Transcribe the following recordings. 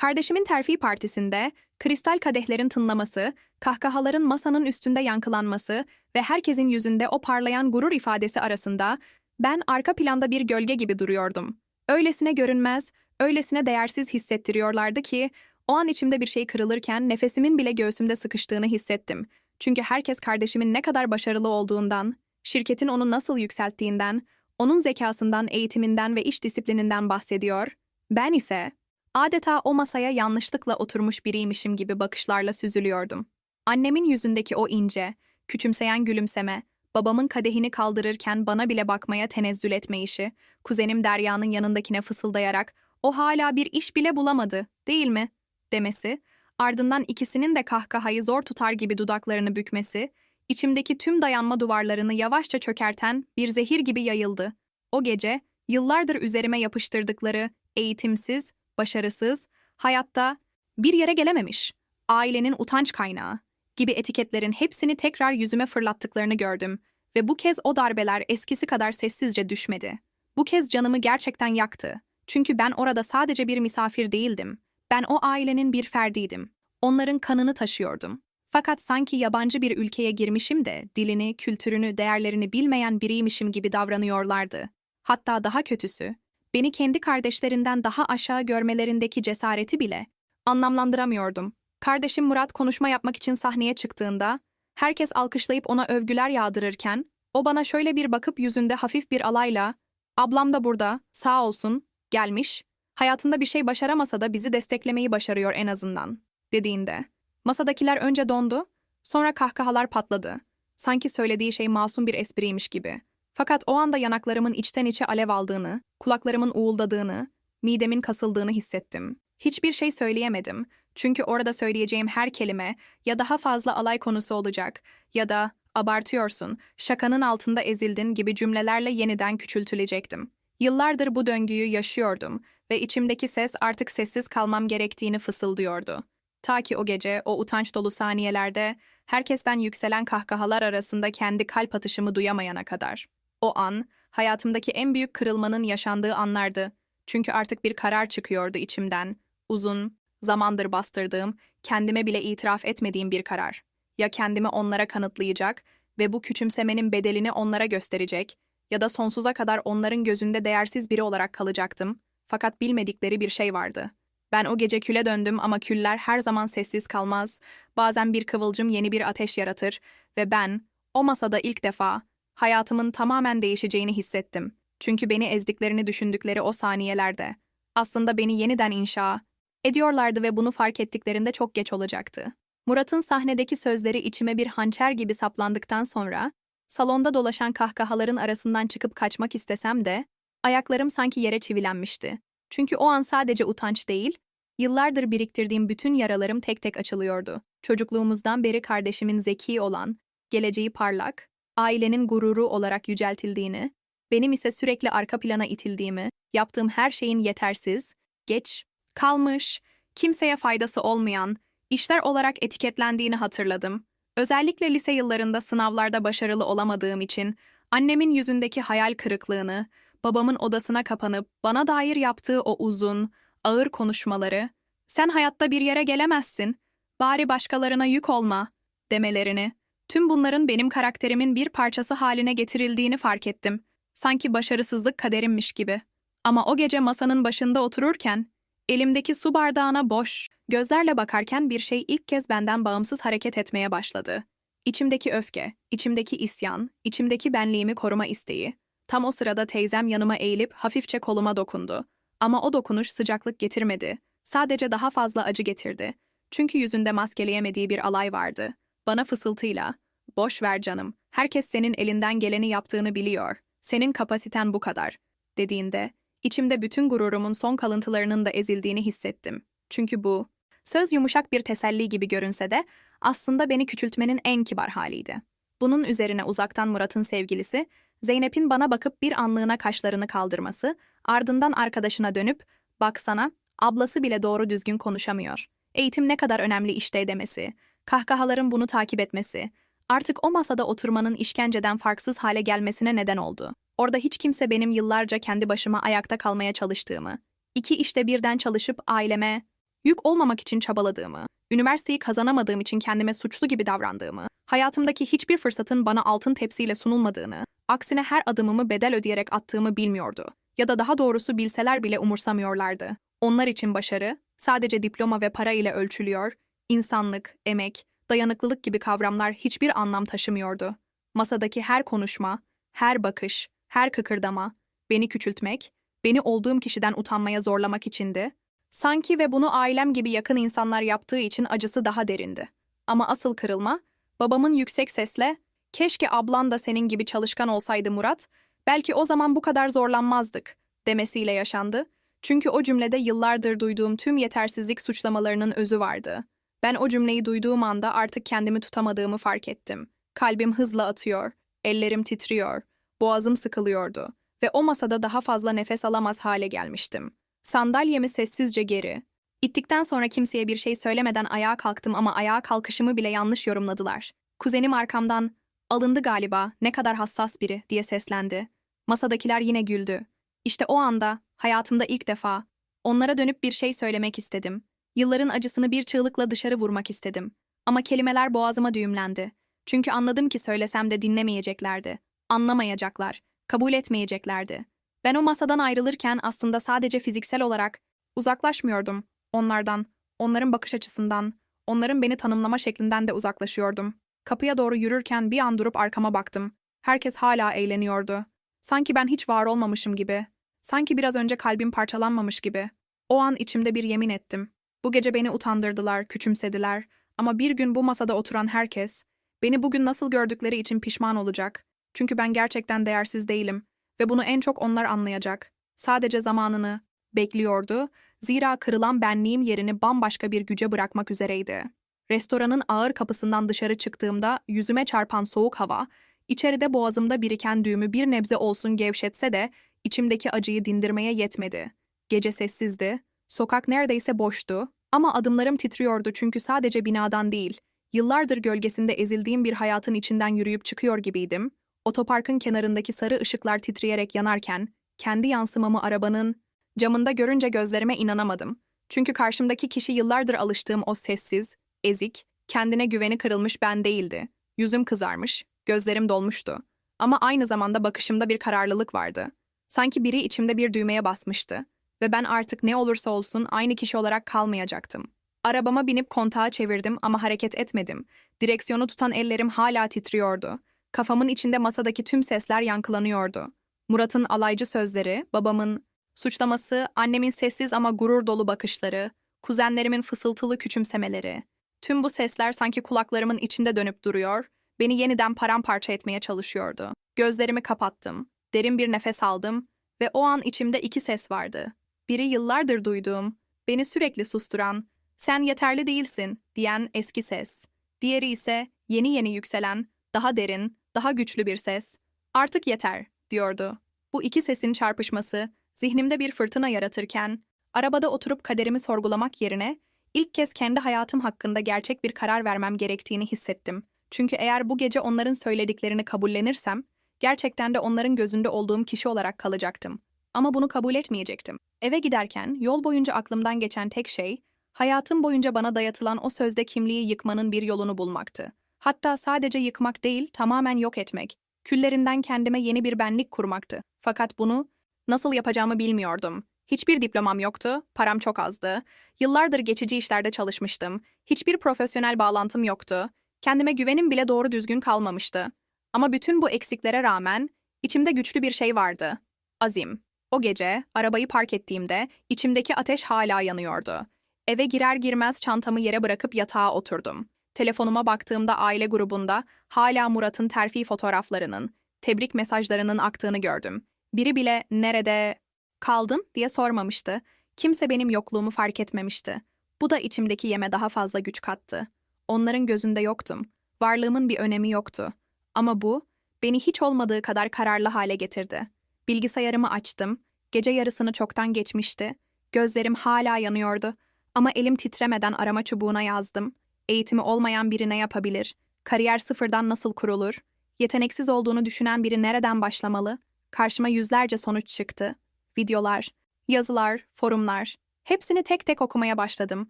Kardeşimin terfi partisinde kristal kadehlerin tınlaması, kahkahaların masanın üstünde yankılanması ve herkesin yüzünde o parlayan gurur ifadesi arasında ben arka planda bir gölge gibi duruyordum. Öylesine görünmez, öylesine değersiz hissettiriyorlardı ki o an içimde bir şey kırılırken nefesimin bile göğsümde sıkıştığını hissettim. Çünkü herkes kardeşimin ne kadar başarılı olduğundan, şirketin onu nasıl yükselttiğinden, onun zekasından, eğitiminden ve iş disiplininden bahsediyor. Ben ise adeta o masaya yanlışlıkla oturmuş biriymişim gibi bakışlarla süzülüyordum. Annemin yüzündeki o ince, küçümseyen gülümseme, babamın kadehini kaldırırken bana bile bakmaya tenezzül etmeyişi, kuzenim Derya'nın yanındakine fısıldayarak o hala bir iş bile bulamadı, değil mi? demesi, ardından ikisinin de kahkahayı zor tutar gibi dudaklarını bükmesi, içimdeki tüm dayanma duvarlarını yavaşça çökerten bir zehir gibi yayıldı. O gece, yıllardır üzerime yapıştırdıkları eğitimsiz, başarısız, hayatta bir yere gelememiş, ailenin utanç kaynağı gibi etiketlerin hepsini tekrar yüzüme fırlattıklarını gördüm ve bu kez o darbeler eskisi kadar sessizce düşmedi. Bu kez canımı gerçekten yaktı. Çünkü ben orada sadece bir misafir değildim. Ben o ailenin bir ferdiydim. Onların kanını taşıyordum. Fakat sanki yabancı bir ülkeye girmişim de dilini, kültürünü, değerlerini bilmeyen biriymişim gibi davranıyorlardı. Hatta daha kötüsü, beni kendi kardeşlerinden daha aşağı görmelerindeki cesareti bile anlamlandıramıyordum. Kardeşim Murat konuşma yapmak için sahneye çıktığında, herkes alkışlayıp ona övgüler yağdırırken, o bana şöyle bir bakıp yüzünde hafif bir alayla, "Ablam da burada, sağ olsun, gelmiş. Hayatında bir şey başaramasa da bizi desteklemeyi başarıyor en azından." dediğinde, masadakiler önce dondu, sonra kahkahalar patladı. Sanki söylediği şey masum bir espriymiş gibi. Fakat o anda yanaklarımın içten içe alev aldığını, kulaklarımın uğuldadığını, midemin kasıldığını hissettim. Hiçbir şey söyleyemedim. Çünkü orada söyleyeceğim her kelime ya daha fazla alay konusu olacak ya da abartıyorsun, şakanın altında ezildin gibi cümlelerle yeniden küçültülecektim. Yıllardır bu döngüyü yaşıyordum ve içimdeki ses artık sessiz kalmam gerektiğini fısıldıyordu. Ta ki o gece, o utanç dolu saniyelerde herkesten yükselen kahkahalar arasında kendi kalp atışımı duyamayana kadar. O an, hayatımdaki en büyük kırılmanın yaşandığı anlardı. Çünkü artık bir karar çıkıyordu içimden. Uzun, zamandır bastırdığım, kendime bile itiraf etmediğim bir karar. Ya kendimi onlara kanıtlayacak ve bu küçümsemenin bedelini onlara gösterecek ya da sonsuza kadar onların gözünde değersiz biri olarak kalacaktım. Fakat bilmedikleri bir şey vardı. Ben o gece küle döndüm ama küller her zaman sessiz kalmaz. Bazen bir kıvılcım yeni bir ateş yaratır ve ben o masada ilk defa hayatımın tamamen değişeceğini hissettim. Çünkü beni ezdiklerini düşündükleri o saniyelerde aslında beni yeniden inşa ediyorlardı ve bunu fark ettiklerinde çok geç olacaktı. Murat'ın sahnedeki sözleri içime bir hançer gibi saplandıktan sonra salonda dolaşan kahkahaların arasından çıkıp kaçmak istesem de ayaklarım sanki yere çivilenmişti. Çünkü o an sadece utanç değil, yıllardır biriktirdiğim bütün yaralarım tek tek açılıyordu. Çocukluğumuzdan beri kardeşimin zeki olan, geleceği parlak, ailenin gururu olarak yüceltildiğini, benim ise sürekli arka plana itildiğimi, yaptığım her şeyin yetersiz, geç, kalmış, kimseye faydası olmayan, işler olarak etiketlendiğini hatırladım. Özellikle lise yıllarında sınavlarda başarılı olamadığım için annemin yüzündeki hayal kırıklığını, babamın odasına kapanıp bana dair yaptığı o uzun, ağır konuşmaları, "Sen hayatta bir yere gelemezsin. Bari başkalarına yük olma." demelerini, tüm bunların benim karakterimin bir parçası haline getirildiğini fark ettim. Sanki başarısızlık kaderimmiş gibi. Ama o gece masanın başında otururken Elimdeki su bardağına boş, gözlerle bakarken bir şey ilk kez benden bağımsız hareket etmeye başladı. İçimdeki öfke, içimdeki isyan, içimdeki benliğimi koruma isteği. Tam o sırada teyzem yanıma eğilip hafifçe koluma dokundu. Ama o dokunuş sıcaklık getirmedi. Sadece daha fazla acı getirdi. Çünkü yüzünde maskeleyemediği bir alay vardı. Bana fısıltıyla, "Boş ver canım. Herkes senin elinden geleni yaptığını biliyor. Senin kapasiten bu kadar." dediğinde İçimde bütün gururumun son kalıntılarının da ezildiğini hissettim. Çünkü bu, söz yumuşak bir teselli gibi görünse de aslında beni küçültmenin en kibar haliydi. Bunun üzerine uzaktan Murat'ın sevgilisi, Zeynep'in bana bakıp bir anlığına kaşlarını kaldırması, ardından arkadaşına dönüp, baksana, ablası bile doğru düzgün konuşamıyor. Eğitim ne kadar önemli işte demesi, kahkahaların bunu takip etmesi, artık o masada oturmanın işkenceden farksız hale gelmesine neden oldu. Orada hiç kimse benim yıllarca kendi başıma ayakta kalmaya çalıştığımı, iki işte birden çalışıp aileme, yük olmamak için çabaladığımı, üniversiteyi kazanamadığım için kendime suçlu gibi davrandığımı, hayatımdaki hiçbir fırsatın bana altın tepsiyle sunulmadığını, aksine her adımımı bedel ödeyerek attığımı bilmiyordu. Ya da daha doğrusu bilseler bile umursamıyorlardı. Onlar için başarı sadece diploma ve para ile ölçülüyor, insanlık, emek, dayanıklılık gibi kavramlar hiçbir anlam taşımıyordu. Masadaki her konuşma, her bakış, her kıkırdama, beni küçültmek, beni olduğum kişiden utanmaya zorlamak içindi. Sanki ve bunu ailem gibi yakın insanlar yaptığı için acısı daha derindi. Ama asıl kırılma, babamın yüksek sesle, keşke ablan da senin gibi çalışkan olsaydı Murat, belki o zaman bu kadar zorlanmazdık, demesiyle yaşandı. Çünkü o cümlede yıllardır duyduğum tüm yetersizlik suçlamalarının özü vardı. Ben o cümleyi duyduğum anda artık kendimi tutamadığımı fark ettim. Kalbim hızla atıyor, ellerim titriyor, boğazım sıkılıyordu ve o masada daha fazla nefes alamaz hale gelmiştim. Sandalyemi sessizce geri. İttikten sonra kimseye bir şey söylemeden ayağa kalktım ama ayağa kalkışımı bile yanlış yorumladılar. Kuzenim arkamdan, alındı galiba, ne kadar hassas biri diye seslendi. Masadakiler yine güldü. İşte o anda, hayatımda ilk defa, onlara dönüp bir şey söylemek istedim. Yılların acısını bir çığlıkla dışarı vurmak istedim. Ama kelimeler boğazıma düğümlendi. Çünkü anladım ki söylesem de dinlemeyeceklerdi. Anlamayacaklar, kabul etmeyeceklerdi. Ben o masadan ayrılırken aslında sadece fiziksel olarak uzaklaşmıyordum onlardan, onların bakış açısından, onların beni tanımlama şeklinden de uzaklaşıyordum. Kapıya doğru yürürken bir an durup arkama baktım. Herkes hala eğleniyordu. Sanki ben hiç var olmamışım gibi. Sanki biraz önce kalbim parçalanmamış gibi. O an içimde bir yemin ettim. Bu gece beni utandırdılar, küçümsediler. Ama bir gün bu masada oturan herkes, beni bugün nasıl gördükleri için pişman olacak. Çünkü ben gerçekten değersiz değilim ve bunu en çok onlar anlayacak. Sadece zamanını bekliyordu. Zira kırılan benliğim yerini bambaşka bir güce bırakmak üzereydi. Restoranın ağır kapısından dışarı çıktığımda yüzüme çarpan soğuk hava, içeride boğazımda biriken düğümü bir nebze olsun gevşetse de içimdeki acıyı dindirmeye yetmedi. Gece sessizdi, sokak neredeyse boştu ama adımlarım titriyordu çünkü sadece binadan değil, yıllardır gölgesinde ezildiğim bir hayatın içinden yürüyüp çıkıyor gibiydim. Otoparkın kenarındaki sarı ışıklar titreyerek yanarken, kendi yansımamı arabanın camında görünce gözlerime inanamadım. Çünkü karşımdaki kişi yıllardır alıştığım o sessiz, ezik, kendine güveni kırılmış ben değildi. Yüzüm kızarmış, gözlerim dolmuştu. Ama aynı zamanda bakışımda bir kararlılık vardı. Sanki biri içimde bir düğmeye basmıştı ve ben artık ne olursa olsun aynı kişi olarak kalmayacaktım. Arabama binip kontağı çevirdim ama hareket etmedim. Direksiyonu tutan ellerim hala titriyordu. Kafamın içinde masadaki tüm sesler yankılanıyordu. Murat'ın alaycı sözleri, babamın suçlaması, annemin sessiz ama gurur dolu bakışları, kuzenlerimin fısıltılı küçümsemeleri. Tüm bu sesler sanki kulaklarımın içinde dönüp duruyor, beni yeniden paramparça etmeye çalışıyordu. Gözlerimi kapattım, derin bir nefes aldım ve o an içimde iki ses vardı. Biri yıllardır duyduğum, beni sürekli susturan, sen yeterli değilsin diyen eski ses. Diğeri ise yeni yeni yükselen, daha derin, daha güçlü bir ses. Artık yeter, diyordu. Bu iki sesin çarpışması, zihnimde bir fırtına yaratırken, arabada oturup kaderimi sorgulamak yerine, ilk kez kendi hayatım hakkında gerçek bir karar vermem gerektiğini hissettim. Çünkü eğer bu gece onların söylediklerini kabullenirsem, gerçekten de onların gözünde olduğum kişi olarak kalacaktım. Ama bunu kabul etmeyecektim. Eve giderken yol boyunca aklımdan geçen tek şey, hayatım boyunca bana dayatılan o sözde kimliği yıkmanın bir yolunu bulmaktı. Hatta sadece yıkmak değil, tamamen yok etmek. Küllerinden kendime yeni bir benlik kurmaktı. Fakat bunu nasıl yapacağımı bilmiyordum. Hiçbir diplomam yoktu, param çok azdı. Yıllardır geçici işlerde çalışmıştım. Hiçbir profesyonel bağlantım yoktu. Kendime güvenim bile doğru düzgün kalmamıştı. Ama bütün bu eksiklere rağmen içimde güçlü bir şey vardı. Azim. O gece arabayı park ettiğimde içimdeki ateş hala yanıyordu. Eve girer girmez çantamı yere bırakıp yatağa oturdum. Telefonuma baktığımda aile grubunda hala Murat'ın terfi fotoğraflarının, tebrik mesajlarının aktığını gördüm. Biri bile nerede kaldın diye sormamıştı. Kimse benim yokluğumu fark etmemişti. Bu da içimdeki yeme daha fazla güç kattı. Onların gözünde yoktum. Varlığımın bir önemi yoktu. Ama bu, beni hiç olmadığı kadar kararlı hale getirdi. Bilgisayarımı açtım. Gece yarısını çoktan geçmişti. Gözlerim hala yanıyordu. Ama elim titremeden arama çubuğuna yazdım. Eğitimi olmayan biri ne yapabilir? Kariyer sıfırdan nasıl kurulur? Yeteneksiz olduğunu düşünen biri nereden başlamalı? Karşıma yüzlerce sonuç çıktı. Videolar, yazılar, forumlar. Hepsini tek tek okumaya başladım.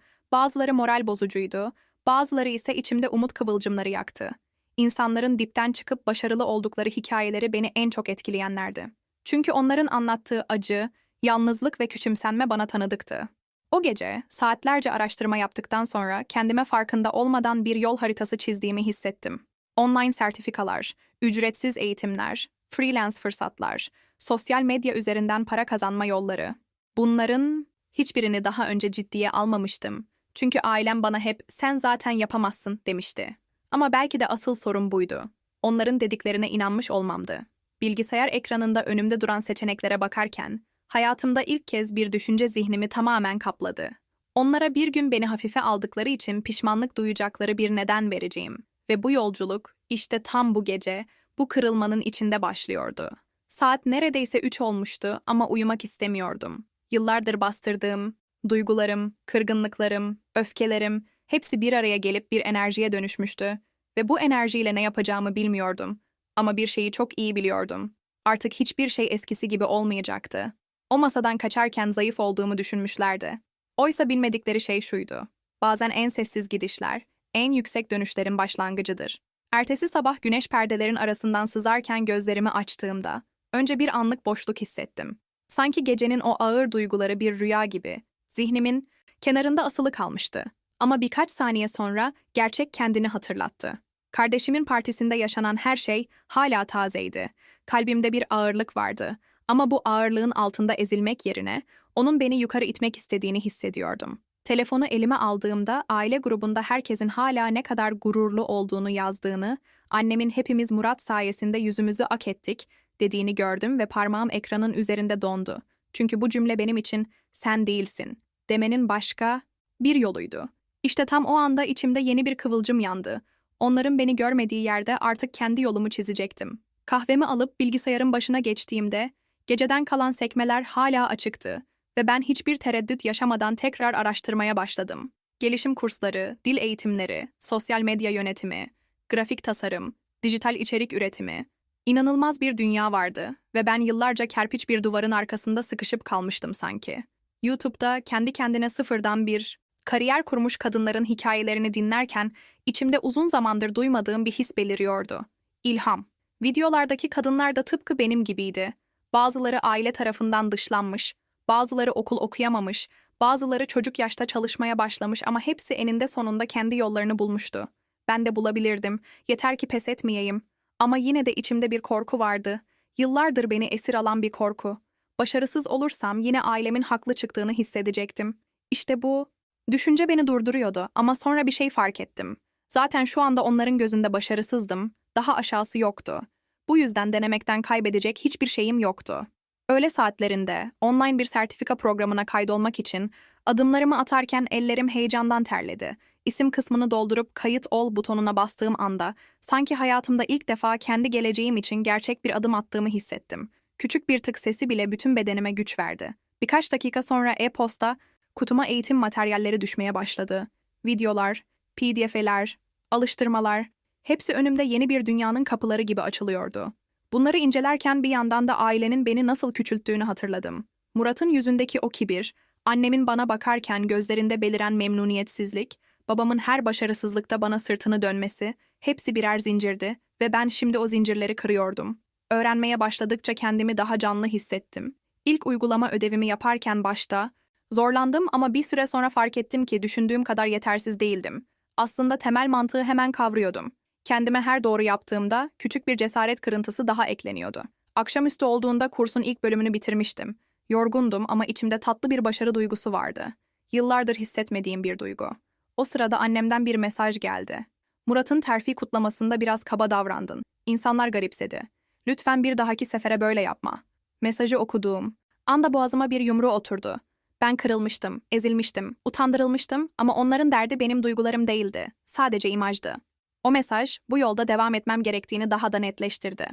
Bazıları moral bozucuydu, bazıları ise içimde umut kıvılcımları yaktı. İnsanların dipten çıkıp başarılı oldukları hikayeleri beni en çok etkileyenlerdi. Çünkü onların anlattığı acı, yalnızlık ve küçümsenme bana tanıdıktı. O gece saatlerce araştırma yaptıktan sonra kendime farkında olmadan bir yol haritası çizdiğimi hissettim. Online sertifikalar, ücretsiz eğitimler, freelance fırsatlar, sosyal medya üzerinden para kazanma yolları. Bunların hiçbirini daha önce ciddiye almamıştım. Çünkü ailem bana hep sen zaten yapamazsın demişti. Ama belki de asıl sorun buydu. Onların dediklerine inanmış olmamdı. Bilgisayar ekranında önümde duran seçeneklere bakarken hayatımda ilk kez bir düşünce zihnimi tamamen kapladı. Onlara bir gün beni hafife aldıkları için pişmanlık duyacakları bir neden vereceğim. Ve bu yolculuk işte tam bu gece, bu kırılmanın içinde başlıyordu. Saat neredeyse üç olmuştu ama uyumak istemiyordum. Yıllardır bastırdığım, duygularım, kırgınlıklarım, öfkelerim hepsi bir araya gelip bir enerjiye dönüşmüştü. Ve bu enerjiyle ne yapacağımı bilmiyordum. Ama bir şeyi çok iyi biliyordum. Artık hiçbir şey eskisi gibi olmayacaktı. O masadan kaçarken zayıf olduğumu düşünmüşlerdi. Oysa bilmedikleri şey şuydu. Bazen en sessiz gidişler, en yüksek dönüşlerin başlangıcıdır. Ertesi sabah güneş perdelerin arasından sızarken gözlerimi açtığımda, önce bir anlık boşluk hissettim. Sanki gecenin o ağır duyguları bir rüya gibi, zihnimin kenarında asılı kalmıştı. Ama birkaç saniye sonra gerçek kendini hatırlattı. Kardeşimin partisinde yaşanan her şey hala tazeydi. Kalbimde bir ağırlık vardı ama bu ağırlığın altında ezilmek yerine onun beni yukarı itmek istediğini hissediyordum. Telefonu elime aldığımda aile grubunda herkesin hala ne kadar gururlu olduğunu yazdığını, annemin hepimiz Murat sayesinde yüzümüzü ak ettik dediğini gördüm ve parmağım ekranın üzerinde dondu. Çünkü bu cümle benim için sen değilsin demenin başka bir yoluydu. İşte tam o anda içimde yeni bir kıvılcım yandı. Onların beni görmediği yerde artık kendi yolumu çizecektim. Kahvemi alıp bilgisayarın başına geçtiğimde geceden kalan sekmeler hala açıktı ve ben hiçbir tereddüt yaşamadan tekrar araştırmaya başladım. Gelişim kursları, dil eğitimleri, sosyal medya yönetimi, grafik tasarım, dijital içerik üretimi. İnanılmaz bir dünya vardı ve ben yıllarca kerpiç bir duvarın arkasında sıkışıp kalmıştım sanki. YouTube'da kendi kendine sıfırdan bir kariyer kurmuş kadınların hikayelerini dinlerken içimde uzun zamandır duymadığım bir his beliriyordu. İlham. Videolardaki kadınlar da tıpkı benim gibiydi. Bazıları aile tarafından dışlanmış, bazıları okul okuyamamış, bazıları çocuk yaşta çalışmaya başlamış ama hepsi eninde sonunda kendi yollarını bulmuştu. Ben de bulabilirdim, yeter ki pes etmeyeyim. Ama yine de içimde bir korku vardı. Yıllardır beni esir alan bir korku. Başarısız olursam yine ailemin haklı çıktığını hissedecektim. İşte bu, düşünce beni durduruyordu ama sonra bir şey fark ettim. Zaten şu anda onların gözünde başarısızdım, daha aşağısı yoktu. Bu yüzden denemekten kaybedecek hiçbir şeyim yoktu. Öğle saatlerinde online bir sertifika programına kaydolmak için adımlarımı atarken ellerim heyecandan terledi. İsim kısmını doldurup kayıt ol butonuna bastığım anda sanki hayatımda ilk defa kendi geleceğim için gerçek bir adım attığımı hissettim. Küçük bir tık sesi bile bütün bedenime güç verdi. Birkaç dakika sonra e-posta kutuma eğitim materyalleri düşmeye başladı. Videolar, PDF'ler, alıştırmalar, hepsi önümde yeni bir dünyanın kapıları gibi açılıyordu. Bunları incelerken bir yandan da ailenin beni nasıl küçülttüğünü hatırladım. Murat'ın yüzündeki o kibir, annemin bana bakarken gözlerinde beliren memnuniyetsizlik, babamın her başarısızlıkta bana sırtını dönmesi, hepsi birer zincirdi ve ben şimdi o zincirleri kırıyordum. Öğrenmeye başladıkça kendimi daha canlı hissettim. İlk uygulama ödevimi yaparken başta, zorlandım ama bir süre sonra fark ettim ki düşündüğüm kadar yetersiz değildim. Aslında temel mantığı hemen kavrıyordum. Kendime her doğru yaptığımda küçük bir cesaret kırıntısı daha ekleniyordu. Akşamüstü olduğunda kursun ilk bölümünü bitirmiştim. Yorgundum ama içimde tatlı bir başarı duygusu vardı. Yıllardır hissetmediğim bir duygu. O sırada annemden bir mesaj geldi. Murat'ın terfi kutlamasında biraz kaba davrandın. İnsanlar garipsedi. Lütfen bir dahaki sefere böyle yapma. Mesajı okuduğum. Anda boğazıma bir yumru oturdu. Ben kırılmıştım, ezilmiştim, utandırılmıştım ama onların derdi benim duygularım değildi. Sadece imajdı. O mesaj, bu yolda devam etmem gerektiğini daha da netleştirdi.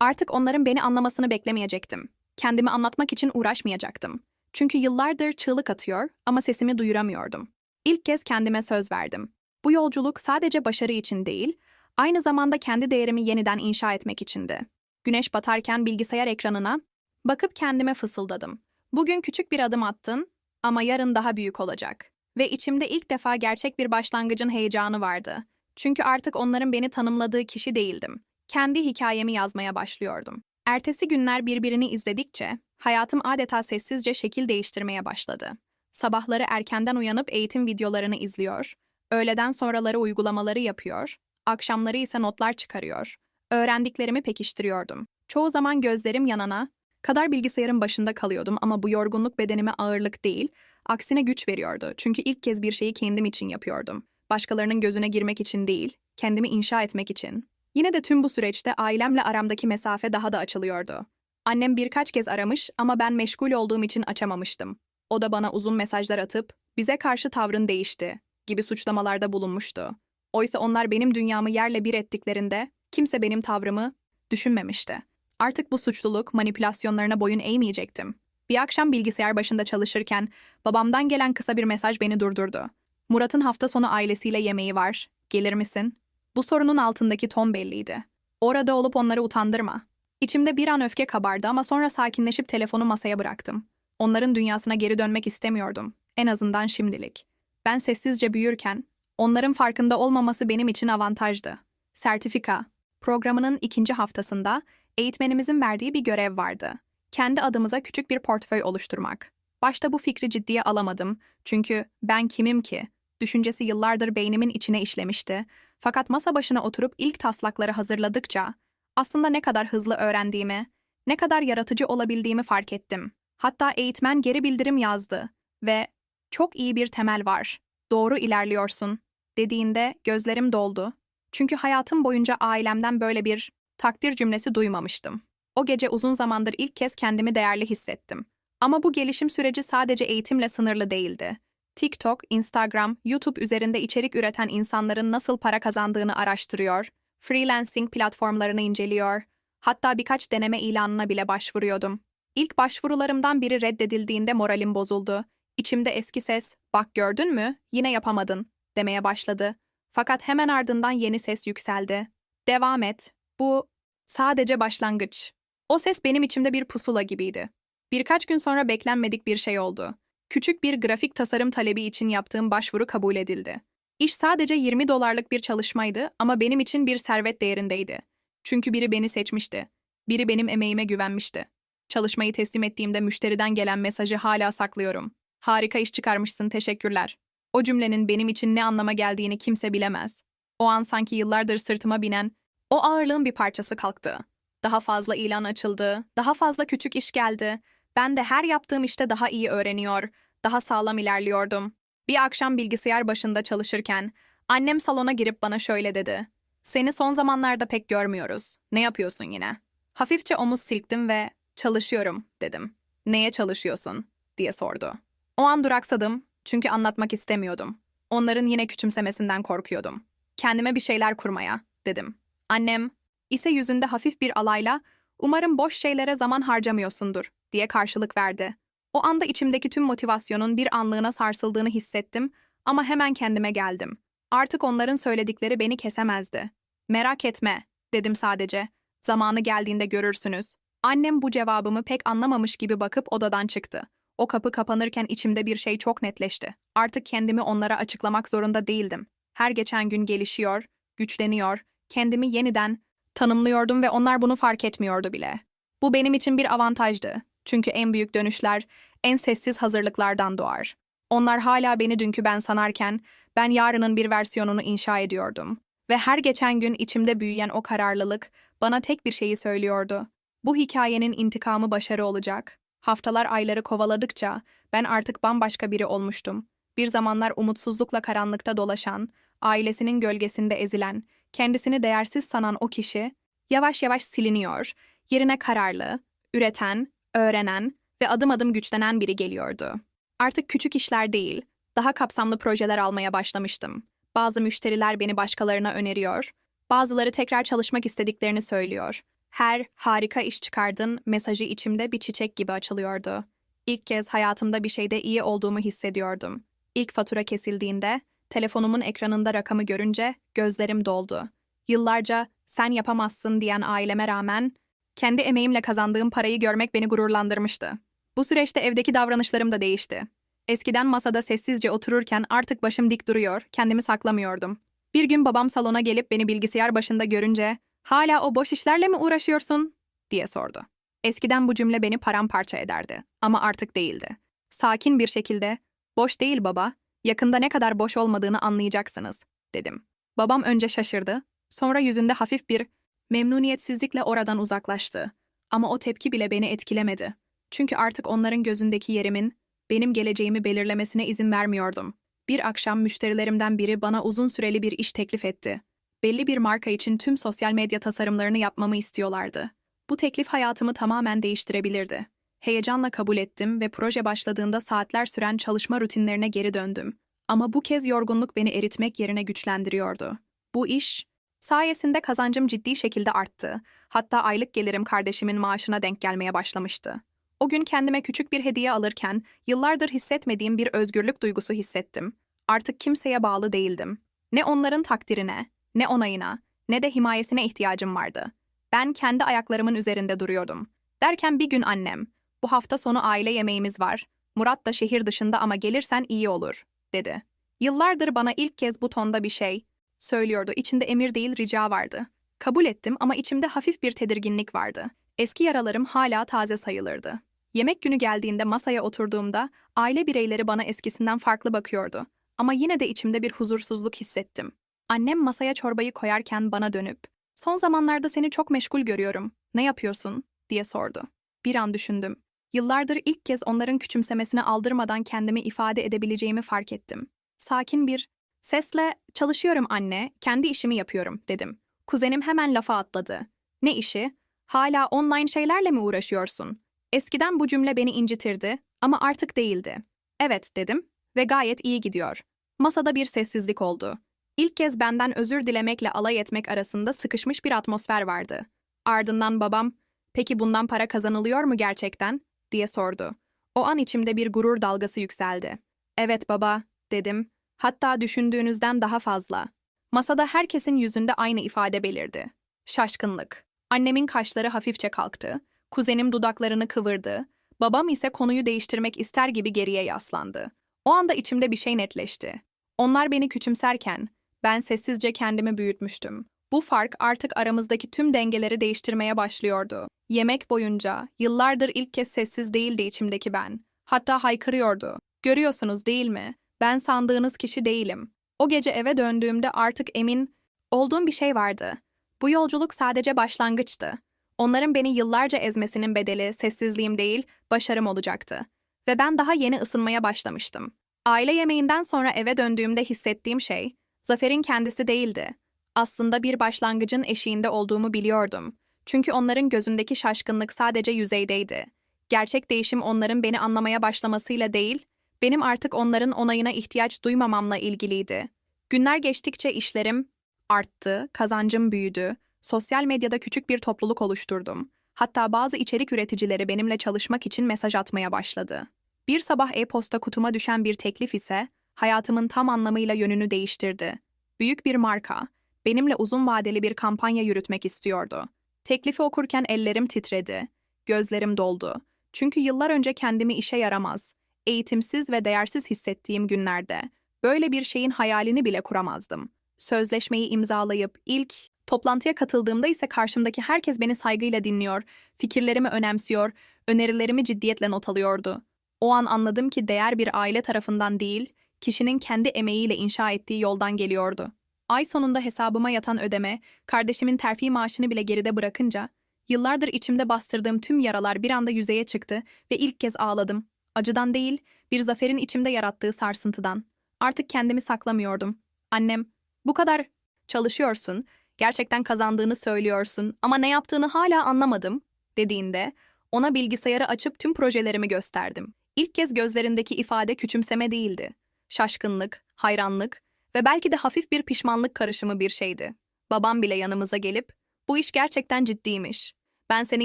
Artık onların beni anlamasını beklemeyecektim. Kendimi anlatmak için uğraşmayacaktım. Çünkü yıllardır çığlık atıyor ama sesimi duyuramıyordum. İlk kez kendime söz verdim. Bu yolculuk sadece başarı için değil, aynı zamanda kendi değerimi yeniden inşa etmek içindi. Güneş batarken bilgisayar ekranına bakıp kendime fısıldadım. Bugün küçük bir adım attın Ama yarın daha büyük olacak. Ve içimde ilk defa gerçek bir başlangıcın heyecanı vardı. Çünkü artık onların beni tanımladığı kişi değildim. Kendi hikayemi yazmaya başlıyordum. Ertesi günler birbirini izledikçe hayatım adeta sessizce şekil değiştirmeye başladı. Sabahları erkenden uyanıp eğitim videolarını izliyor, öğleden sonraları uygulamaları yapıyor, akşamları ise notlar çıkarıyor. Öğrendiklerimi pekiştiriyordum. Çoğu zaman gözlerim yanana, kadar bilgisayarın başında kalıyordum ama bu yorgunluk bedenime ağırlık değil, aksine güç veriyordu. Çünkü ilk kez bir şeyi kendim için yapıyordum. Başkalarının gözüne girmek için değil, kendimi inşa etmek için. Yine de tüm bu süreçte ailemle aramdaki mesafe daha da açılıyordu. Annem birkaç kez aramış ama ben meşgul olduğum için açamamıştım. O da bana uzun mesajlar atıp, bize karşı tavrın değişti gibi suçlamalarda bulunmuştu. Oysa onlar benim dünyamı yerle bir ettiklerinde kimse benim tavrımı düşünmemişti. Artık bu suçluluk manipülasyonlarına boyun eğmeyecektim. Bir akşam bilgisayar başında çalışırken babamdan gelen kısa bir mesaj beni durdurdu. Murat'ın hafta sonu ailesiyle yemeği var. Gelir misin? Bu sorunun altındaki ton belliydi. Orada olup onları utandırma. İçimde bir an öfke kabardı ama sonra sakinleşip telefonu masaya bıraktım. Onların dünyasına geri dönmek istemiyordum. En azından şimdilik. Ben sessizce büyürken, onların farkında olmaması benim için avantajdı. Sertifika. Programının ikinci haftasında eğitmenimizin verdiği bir görev vardı. Kendi adımıza küçük bir portföy oluşturmak. Başta bu fikri ciddiye alamadım çünkü ben kimim ki? Düşüncesi yıllardır beynimin içine işlemişti. Fakat masa başına oturup ilk taslakları hazırladıkça aslında ne kadar hızlı öğrendiğimi, ne kadar yaratıcı olabildiğimi fark ettim. Hatta eğitmen geri bildirim yazdı ve çok iyi bir temel var. Doğru ilerliyorsun dediğinde gözlerim doldu. Çünkü hayatım boyunca ailemden böyle bir takdir cümlesi duymamıştım. O gece uzun zamandır ilk kez kendimi değerli hissettim. Ama bu gelişim süreci sadece eğitimle sınırlı değildi. TikTok, Instagram, YouTube üzerinde içerik üreten insanların nasıl para kazandığını araştırıyor, freelancing platformlarını inceliyor, hatta birkaç deneme ilanına bile başvuruyordum. İlk başvurularımdan biri reddedildiğinde moralim bozuldu. İçimde eski ses, bak gördün mü, yine yapamadın, demeye başladı. Fakat hemen ardından yeni ses yükseldi. Devam et, bu sadece başlangıç. O ses benim içimde bir pusula gibiydi. Birkaç gün sonra beklenmedik bir şey oldu. Küçük bir grafik tasarım talebi için yaptığım başvuru kabul edildi. İş sadece 20 dolarlık bir çalışmaydı ama benim için bir servet değerindeydi. Çünkü biri beni seçmişti. Biri benim emeğime güvenmişti. Çalışmayı teslim ettiğimde müşteriden gelen mesajı hala saklıyorum. Harika iş çıkarmışsın, teşekkürler. O cümlenin benim için ne anlama geldiğini kimse bilemez. O an sanki yıllardır sırtıma binen, o ağırlığın bir parçası kalktı. Daha fazla ilan açıldı, daha fazla küçük iş geldi. Ben de her yaptığım işte daha iyi öğreniyor, daha sağlam ilerliyordum. Bir akşam bilgisayar başında çalışırken annem salona girip bana şöyle dedi. Seni son zamanlarda pek görmüyoruz. Ne yapıyorsun yine? Hafifçe omuz silktim ve çalışıyorum dedim. Neye çalışıyorsun? diye sordu. O an duraksadım çünkü anlatmak istemiyordum. Onların yine küçümsemesinden korkuyordum. Kendime bir şeyler kurmaya dedim. Annem ise yüzünde hafif bir alayla umarım boş şeylere zaman harcamıyorsundur diye karşılık verdi. O anda içimdeki tüm motivasyonun bir anlığına sarsıldığını hissettim ama hemen kendime geldim. Artık onların söyledikleri beni kesemezdi. Merak etme, dedim sadece. Zamanı geldiğinde görürsünüz. Annem bu cevabımı pek anlamamış gibi bakıp odadan çıktı. O kapı kapanırken içimde bir şey çok netleşti. Artık kendimi onlara açıklamak zorunda değildim. Her geçen gün gelişiyor, güçleniyor, kendimi yeniden tanımlıyordum ve onlar bunu fark etmiyordu bile. Bu benim için bir avantajdı. Çünkü en büyük dönüşler en sessiz hazırlıklardan doğar. Onlar hala beni dünkü ben sanarken ben yarının bir versiyonunu inşa ediyordum. Ve her geçen gün içimde büyüyen o kararlılık bana tek bir şeyi söylüyordu. Bu hikayenin intikamı başarı olacak. Haftalar ayları kovaladıkça ben artık bambaşka biri olmuştum. Bir zamanlar umutsuzlukla karanlıkta dolaşan, ailesinin gölgesinde ezilen, kendisini değersiz sanan o kişi yavaş yavaş siliniyor, yerine kararlı, üreten, öğrenen ve adım adım güçlenen biri geliyordu. Artık küçük işler değil, daha kapsamlı projeler almaya başlamıştım. Bazı müşteriler beni başkalarına öneriyor, bazıları tekrar çalışmak istediklerini söylüyor. Her harika iş çıkardın mesajı içimde bir çiçek gibi açılıyordu. İlk kez hayatımda bir şeyde iyi olduğumu hissediyordum. İlk fatura kesildiğinde, telefonumun ekranında rakamı görünce gözlerim doldu. Yıllarca sen yapamazsın diyen aileme rağmen kendi emeğimle kazandığım parayı görmek beni gururlandırmıştı. Bu süreçte evdeki davranışlarım da değişti. Eskiden masada sessizce otururken artık başım dik duruyor, kendimi saklamıyordum. Bir gün babam salona gelip beni bilgisayar başında görünce, ''Hala o boş işlerle mi uğraşıyorsun?'' diye sordu. Eskiden bu cümle beni paramparça ederdi ama artık değildi. Sakin bir şekilde, ''Boş değil baba, yakında ne kadar boş olmadığını anlayacaksınız.'' dedim. Babam önce şaşırdı, sonra yüzünde hafif bir memnuniyetsizlikle oradan uzaklaştı. Ama o tepki bile beni etkilemedi. Çünkü artık onların gözündeki yerimin, benim geleceğimi belirlemesine izin vermiyordum. Bir akşam müşterilerimden biri bana uzun süreli bir iş teklif etti. Belli bir marka için tüm sosyal medya tasarımlarını yapmamı istiyorlardı. Bu teklif hayatımı tamamen değiştirebilirdi. Heyecanla kabul ettim ve proje başladığında saatler süren çalışma rutinlerine geri döndüm. Ama bu kez yorgunluk beni eritmek yerine güçlendiriyordu. Bu iş sayesinde kazancım ciddi şekilde arttı. Hatta aylık gelirim kardeşimin maaşına denk gelmeye başlamıştı. O gün kendime küçük bir hediye alırken yıllardır hissetmediğim bir özgürlük duygusu hissettim. Artık kimseye bağlı değildim. Ne onların takdirine, ne onayına, ne de himayesine ihtiyacım vardı. Ben kendi ayaklarımın üzerinde duruyordum. Derken bir gün annem, bu hafta sonu aile yemeğimiz var. Murat da şehir dışında ama gelirsen iyi olur, dedi. Yıllardır bana ilk kez bu tonda bir şey söylüyordu. İçinde emir değil rica vardı. Kabul ettim ama içimde hafif bir tedirginlik vardı. Eski yaralarım hala taze sayılırdı. Yemek günü geldiğinde masaya oturduğumda aile bireyleri bana eskisinden farklı bakıyordu. Ama yine de içimde bir huzursuzluk hissettim. Annem masaya çorbayı koyarken bana dönüp, "Son zamanlarda seni çok meşgul görüyorum. Ne yapıyorsun?" diye sordu. Bir an düşündüm. Yıllardır ilk kez onların küçümsemesine aldırmadan kendimi ifade edebileceğimi fark ettim. Sakin bir sesle, "Çalışıyorum anne, kendi işimi yapıyorum." dedim. Kuzenim hemen lafa atladı. "Ne işi? Hala online şeylerle mi uğraşıyorsun?" Eskiden bu cümle beni incitirdi ama artık değildi. Evet dedim ve gayet iyi gidiyor. Masada bir sessizlik oldu. İlk kez benden özür dilemekle alay etmek arasında sıkışmış bir atmosfer vardı. Ardından babam, "Peki bundan para kazanılıyor mu gerçekten?" Diye sordu. O an içimde bir gurur dalgası yükseldi. "Evet baba," dedim. Hatta düşündüğünüzden daha fazla. Masada herkesin yüzünde aynı ifade belirdi. Şaşkınlık. Annemin kaşları hafifçe kalktı. Kuzenim dudaklarını kıvırdı. Babam ise konuyu değiştirmek ister gibi geriye yaslandı. O anda içimde bir şey netleşti. Onlar beni küçümserken ben sessizce kendimi büyütmüştüm. Bu fark artık aramızdaki tüm dengeleri değiştirmeye başlıyordu. Yemek boyunca yıllardır ilk kez sessiz değildi içimdeki ben. Hatta haykırıyordu. Görüyorsunuz değil mi? Ben sandığınız kişi değilim. O gece eve döndüğümde artık emin olduğum bir şey vardı. Bu yolculuk sadece başlangıçtı. Onların beni yıllarca ezmesinin bedeli sessizliğim değil, başarım olacaktı. Ve ben daha yeni ısınmaya başlamıştım. Aile yemeğinden sonra eve döndüğümde hissettiğim şey, zaferin kendisi değildi. Aslında bir başlangıcın eşiğinde olduğumu biliyordum. Çünkü onların gözündeki şaşkınlık sadece yüzeydeydi. Gerçek değişim onların beni anlamaya başlamasıyla değil, benim artık onların onayına ihtiyaç duymamamla ilgiliydi. Günler geçtikçe işlerim arttı, kazancım büyüdü, sosyal medyada küçük bir topluluk oluşturdum. Hatta bazı içerik üreticileri benimle çalışmak için mesaj atmaya başladı. Bir sabah e-posta kutuma düşen bir teklif ise hayatımın tam anlamıyla yönünü değiştirdi. Büyük bir marka, benimle uzun vadeli bir kampanya yürütmek istiyordu. Teklifi okurken ellerim titredi, gözlerim doldu. Çünkü yıllar önce kendimi işe yaramaz, eğitimsiz ve değersiz hissettiğim günlerde böyle bir şeyin hayalini bile kuramazdım. Sözleşmeyi imzalayıp ilk toplantıya katıldığımda ise karşımdaki herkes beni saygıyla dinliyor, fikirlerimi önemsiyor, önerilerimi ciddiyetle not alıyordu. O an anladım ki değer bir aile tarafından değil, kişinin kendi emeğiyle inşa ettiği yoldan geliyordu. Ay sonunda hesabıma yatan ödeme, kardeşimin terfi maaşını bile geride bırakınca, yıllardır içimde bastırdığım tüm yaralar bir anda yüzeye çıktı ve ilk kez ağladım. Acıdan değil, bir zaferin içimde yarattığı sarsıntıdan. Artık kendimi saklamıyordum. Annem, bu kadar çalışıyorsun, gerçekten kazandığını söylüyorsun ama ne yaptığını hala anlamadım, dediğinde ona bilgisayarı açıp tüm projelerimi gösterdim. İlk kez gözlerindeki ifade küçümseme değildi. Şaşkınlık, hayranlık ve belki de hafif bir pişmanlık karışımı bir şeydi. Babam bile yanımıza gelip, bu iş gerçekten ciddiymiş. Ben seni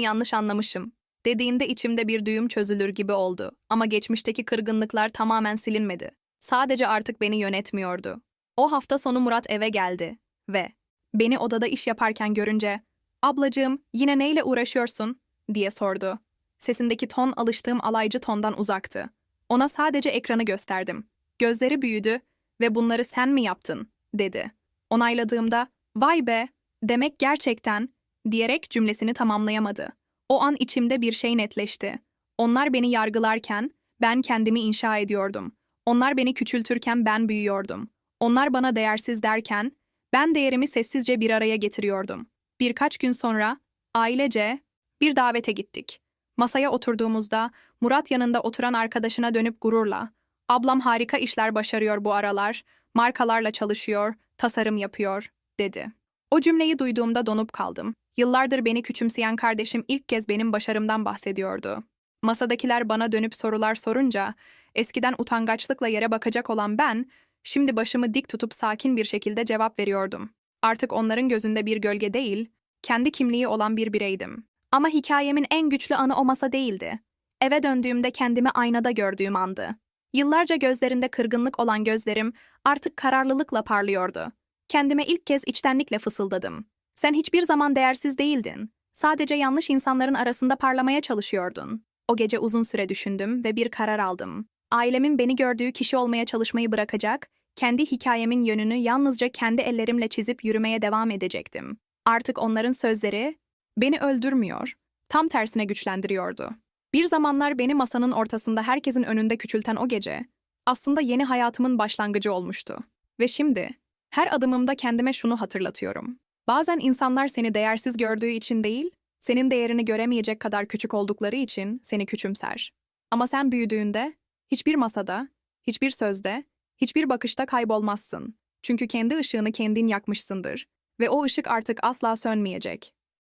yanlış anlamışım. Dediğinde içimde bir düğüm çözülür gibi oldu. Ama geçmişteki kırgınlıklar tamamen silinmedi. Sadece artık beni yönetmiyordu. O hafta sonu Murat eve geldi ve beni odada iş yaparken görünce "Ablacığım, yine neyle uğraşıyorsun?" diye sordu. Sesindeki ton alıştığım alaycı tondan uzaktı. Ona sadece ekranı gösterdim. Gözleri büyüdü ve bunları sen mi yaptın, dedi. Onayladığımda, vay be, demek gerçekten, diyerek cümlesini tamamlayamadı. O an içimde bir şey netleşti. Onlar beni yargılarken, ben kendimi inşa ediyordum. Onlar beni küçültürken ben büyüyordum. Onlar bana değersiz derken, ben değerimi sessizce bir araya getiriyordum. Birkaç gün sonra, ailece, bir davete gittik. Masaya oturduğumuzda, Murat yanında oturan arkadaşına dönüp gururla, ablam harika işler başarıyor bu aralar, markalarla çalışıyor, tasarım yapıyor, dedi. O cümleyi duyduğumda donup kaldım. Yıllardır beni küçümseyen kardeşim ilk kez benim başarımdan bahsediyordu. Masadakiler bana dönüp sorular sorunca, eskiden utangaçlıkla yere bakacak olan ben, şimdi başımı dik tutup sakin bir şekilde cevap veriyordum. Artık onların gözünde bir gölge değil, kendi kimliği olan bir bireydim. Ama hikayemin en güçlü anı o masa değildi. Eve döndüğümde kendimi aynada gördüğüm andı. Yıllarca gözlerinde kırgınlık olan gözlerim artık kararlılıkla parlıyordu. Kendime ilk kez içtenlikle fısıldadım. Sen hiçbir zaman değersiz değildin. Sadece yanlış insanların arasında parlamaya çalışıyordun. O gece uzun süre düşündüm ve bir karar aldım. Ailemin beni gördüğü kişi olmaya çalışmayı bırakacak, kendi hikayemin yönünü yalnızca kendi ellerimle çizip yürümeye devam edecektim. Artık onların sözleri beni öldürmüyor, tam tersine güçlendiriyordu. Bir zamanlar beni masanın ortasında herkesin önünde küçülten o gece, aslında yeni hayatımın başlangıcı olmuştu. Ve şimdi, her adımımda kendime şunu hatırlatıyorum. Bazen insanlar seni değersiz gördüğü için değil, senin değerini göremeyecek kadar küçük oldukları için seni küçümser. Ama sen büyüdüğünde, hiçbir masada, hiçbir sözde, hiçbir bakışta kaybolmazsın. Çünkü kendi ışığını kendin yakmışsındır ve o ışık artık asla sönmeyecek.